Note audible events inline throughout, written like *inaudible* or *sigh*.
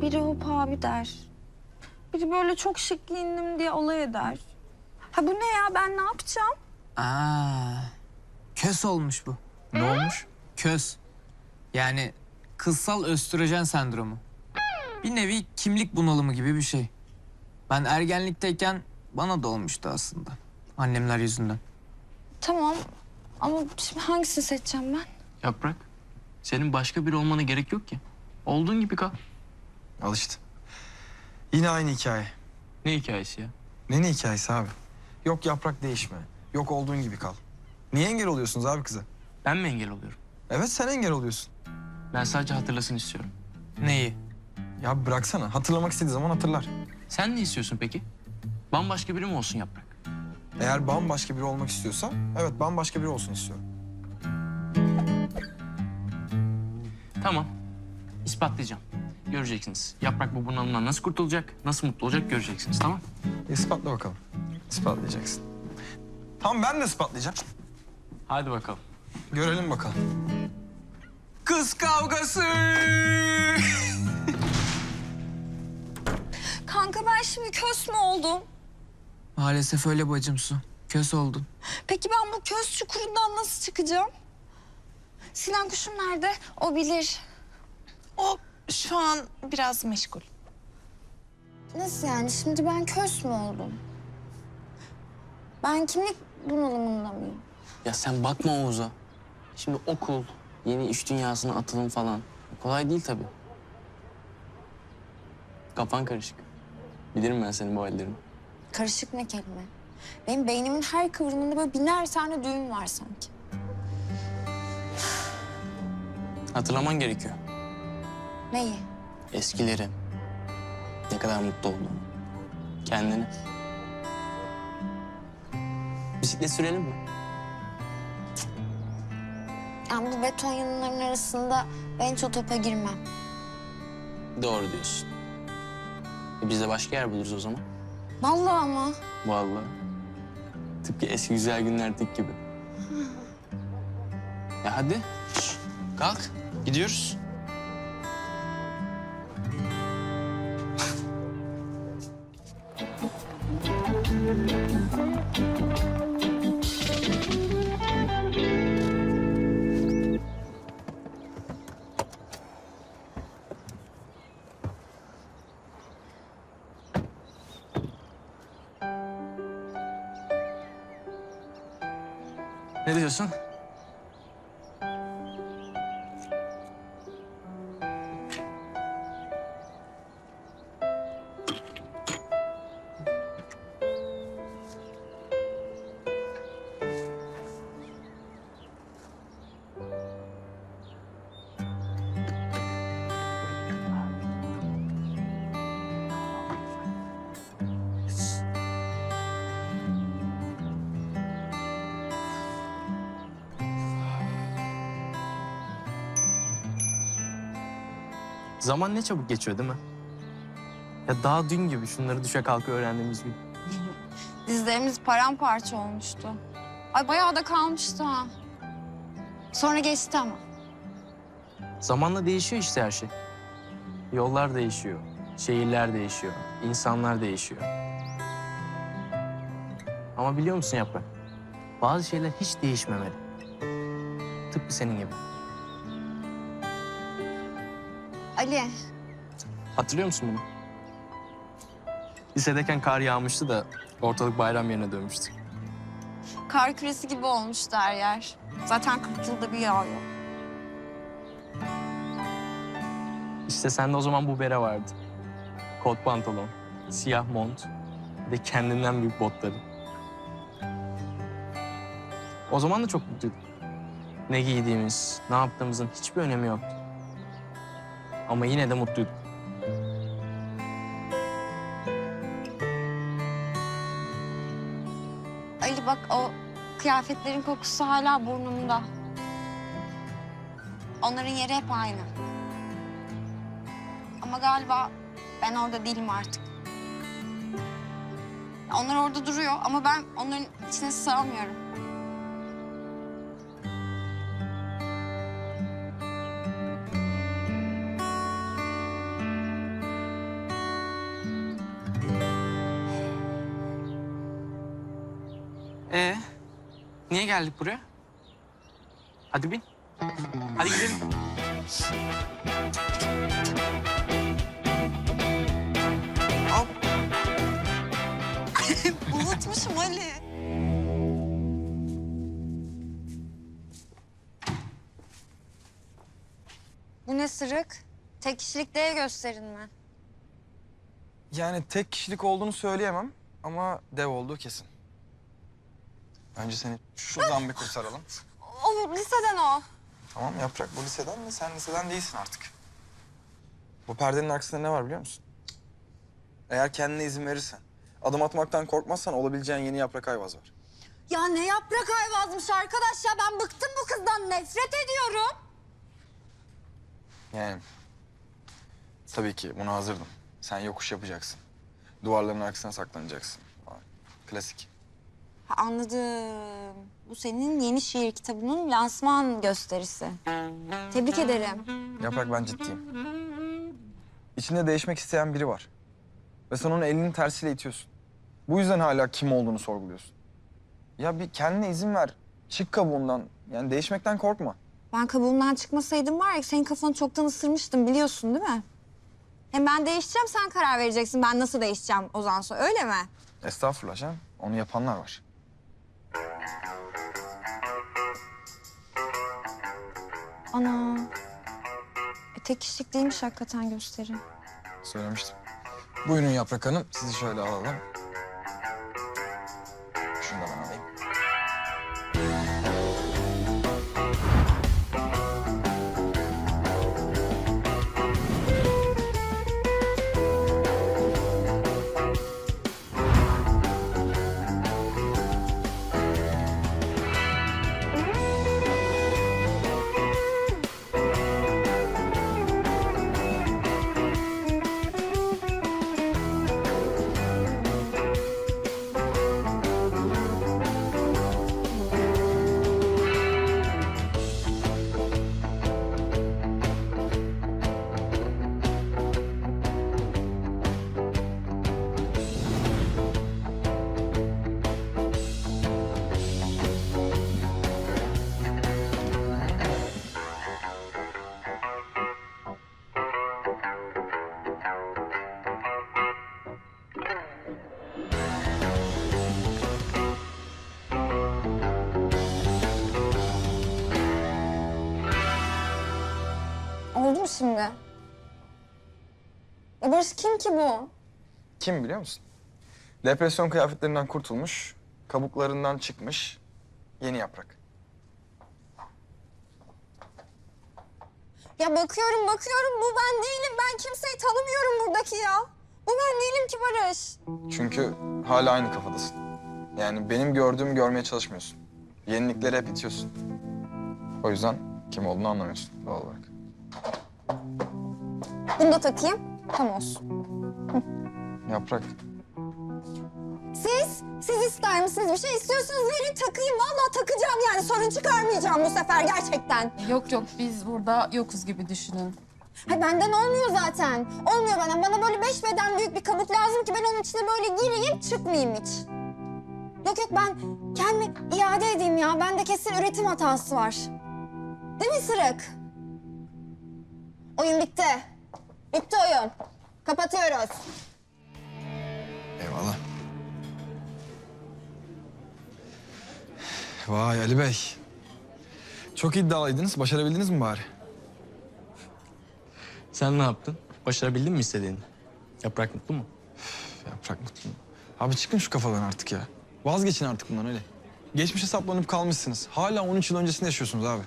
Biri hop abi der. Biri böyle çok şık giyindim diye alay eder. Ha bu ne ya ben ne yapacağım? Aa, kös olmuş bu. Ne olmuş? Kös. Yani kızsal östrojen sendromu. Bir nevi kimlik bunalımı gibi bir şey. Ben ergenlikteyken bana da olmuştu aslında. Annemler yüzünden. Tamam ama şimdi hangisini seçeceğim ben? Yaprak. Senin başka biri olmana gerek yok ki. Olduğun gibi kal. Al işte. Yine aynı hikaye. Ne hikayesi ya? Ne ne hikayesi abi? Yok yaprak değişme. Yok olduğun gibi kal. Niye engel oluyorsunuz abi kıza? Ben mi engel oluyorum? Evet sen engel oluyorsun. Ben sadece hatırlasın istiyorum. Neyi? Ya bıraksana. Hatırlamak istediği zaman hatırlar. Sen ne istiyorsun peki? Bambaşka biri mi olsun Yaprak? Eğer bambaşka biri olmak istiyorsa evet bambaşka biri olsun istiyorum. Tamam. İspatlayacağım. Göreceksiniz. Yaprak bu bunalımdan nasıl kurtulacak, nasıl mutlu olacak göreceksiniz tamam? İspatla bakalım. İspatlayacaksın. Tamam ben de ispatlayacağım. Hadi bakalım. Görelim bakalım. Kız kavgası! Kanka ben şimdi kös mü oldum? Maalesef öyle bacım su. Kös oldun. Peki ben bu köz çukurundan nasıl çıkacağım? Sinan kuşum nerede? O bilir. O şu an biraz meşgul. Nasıl yani? Şimdi ben kös mü oldum? Ben kimlik bunalımında mıyım? Ya sen bakma Oğuz'a. Şimdi okul, yeni iş dünyasına atılım falan. Kolay değil tabii. Kafan karışık. Bilirim ben senin bu hallerini. Karışık ne kelime? Benim beynimin her kıvrımında böyle biner tane düğüm var sanki. Hatırlaman gerekiyor. Neyi? Eskileri. Ne kadar mutlu olduğunu. Kendini. Bisiklet sürelim mi? Yani bu beton yığınların arasında ben hiç o topa girmem. Doğru diyorsun. E biz de başka yer buluruz o zaman. Vallahi ama. Vallahi. Tıpkı eski güzel günlerdeki gibi. Ya hadi. Şş, kalk. Gidiyoruz. Ne diyorsun? Zaman ne çabuk geçiyor değil mi? Ya daha dün gibi şunları düşe kalka öğrendiğimiz gün. *laughs* Dizlerimiz paramparça olmuştu. Ay bayağı da kalmıştı ha. Sonra geçti ama. Zamanla değişiyor işte her şey. Yollar değişiyor, şehirler değişiyor, insanlar değişiyor. Ama biliyor musun Yaprak? Bazı şeyler hiç değişmemeli. Tıpkı senin gibi. Ali, Hatırlıyor musun bunu? Lisedeyken kar yağmıştı da ortalık bayram yerine dönmüştü. kar küresi gibi olmuştu her yer. Zaten 40 yılda bir yağıyor. İşte sende o zaman bu bere vardı. Kot pantolon, siyah mont, de kendinden büyük botları. O zaman da çok mutluyduk. Ne giydiğimiz, ne yaptığımızın hiçbir önemi yoktu. Ama yine de mutluyduk. Ali bak o kıyafetlerin kokusu hala burnumda. Onların yeri hep aynı. Ama galiba ben orada değilim artık. Onlar orada duruyor ama ben onların içine sığamıyorum. Ee, niye geldik buraya? Hadi bin. Hadi gidelim. *laughs* Unutmuşum Ali. Bu ne sırık? Tek kişilik D gösterin mi? Yani tek kişilik olduğunu söyleyemem ama dev olduğu kesin. Önce seni şuradan bir kurtaralım. *laughs* O liseden o. Tamam Yaprak bu liseden de sen liseden değilsin artık. Bu perdenin arkasında ne var biliyor musun? Eğer kendine izin verirsen, adım atmaktan korkmazsan olabileceğin yeni Yaprak Ayvaz var. Ya ne yaprak ayvazmış arkadaş ya ben bıktım bu kızdan nefret ediyorum. Yani tabii ki buna hazırdım. Sen yokuş yapacaksın. Duvarların arkasına saklanacaksın. falan. Klasik. Ha, anladım. Bu senin yeni şiir kitabının lansman gösterisi. Tebrik ederim. Yaprak ben ciddiyim. İçinde değişmek isteyen biri var. Ve sen onu elinin tersiyle itiyorsun. Bu yüzden hala kim olduğunu sorguluyorsun. Ya bir kendine izin ver. Çık kabuğundan. Yani değişmekten korkma. Ben kabuğumdan çıkmasaydım var ya senin kafanı çoktan ısırmıştım biliyorsun değil mi? Hem ben değişeceğim sen karar vereceksin ben nasıl değişeceğim Ozan sonra öyle mi? Estağfurullah canım. Onu yapanlar var. Ana. E, tek kişilik değilmiş hakikaten gösteri. Söylemiştim. Buyurun Yaprak Hanım. Sizi şöyle alalım. Şimdi? E Barış kim ki bu? Kim biliyor musun? Depresyon kıyafetlerinden kurtulmuş, kabuklarından çıkmış yeni yaprak. Ya bakıyorum bakıyorum bu ben değilim. Ben kimseyi tanımıyorum buradaki ya. Bu ben değilim ki Barış. Çünkü hala aynı kafadasın. Yani benim gördüğümü görmeye çalışmıyorsun. Yenilikleri hep itiyorsun. O yüzden kim olduğunu anlamıyorsun doğal olarak. Bunu da takayım. Tam olsun. Yaprak, Siz? Siz ister misiniz? Bir şey istiyorsanız verin takayım. Vallahi takacağım yani. Sorun çıkarmayacağım bu sefer gerçekten. Yok yok biz burada yokuz gibi düşünün. Ha benden olmuyor zaten. Olmuyor bana. Bana böyle beş beden büyük bir kabuk lazım ki ben onun içine böyle gireyim çıkmayayım hiç. Yok yok ben kendimi iade edeyim ya. Bende kesin üretim hatası var. Değil mi Sırık? Oyun bitti. Bitti oyun. Kapatıyoruz. eyvallah. Vay Ali Bey. Çok iddialıydınız. Başarabildiniz mi bari? Sen ne yaptın? Başarabildin mi istediğini? Yaprak mutlu mu? Yaprak mutlu. Abi çıkın şu kafadan artık ya. Vazgeçin artık bundan öyle. Geçmişe saplanıp kalmışsınız. Hala 13 yıl öncesinde yaşıyorsunuz abi.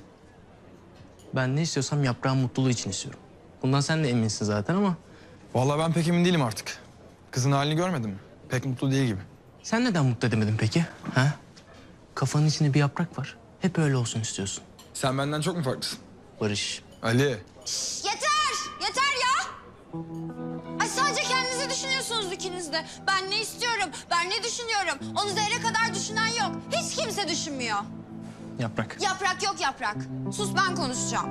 Ben ne istiyorsam yaprağın mutluluğu için istiyorum. Bundan sen de eminsin zaten ama Vallahi ben pek emin değilim artık. Kızın halini görmedin mi? Pek mutlu değil gibi. sen neden mutlu edemedin peki? Ha? Kafanın içinde bir yaprak var. Hep öyle olsun istiyorsun. Sen benden çok mu farklısın? Barış. Ali. Yeter! Yeter ya! Ay sadece kendinizi düşünüyorsunuz ikiniz de. Ben ne istiyorum, ben ne düşünüyorum. Onu zerre kadar düşünen yok. Hiç kimse düşünmüyor. Yaprak. Yaprak yok yaprak. Sus ben konuşacağım.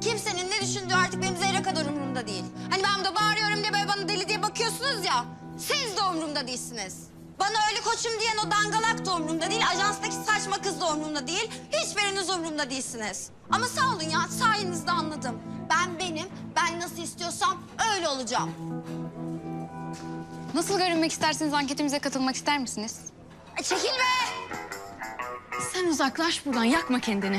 Kimsenin ne düşündüğü artık benim zerre kadar umurumda değil. Hani ben burada bağırıyorum diye böyle bana deli diye bakıyorsunuz ya. Siz de umurumda değilsiniz. Bana öyle koçum diyen o dangalak da umurumda değil. Ajanstaki saçma kız da umurumda değil. Hiçbiriniz umurumda değilsiniz. Ama sağ olun ya sayenizde anladım. Ben benim, ben nasıl istiyorsam öyle olacağım. Nasıl görünmek isterseniz anketimize katılmak ister misiniz? Ay, Çekil be! Uzaklaş buradan, yakma kendini.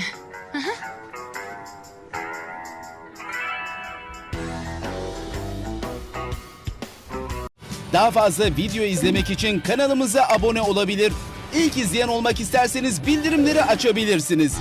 Daha fazla video izlemek için kanalımıza abone olabilir. İlk izleyen olmak isterseniz bildirimleri açabilirsiniz.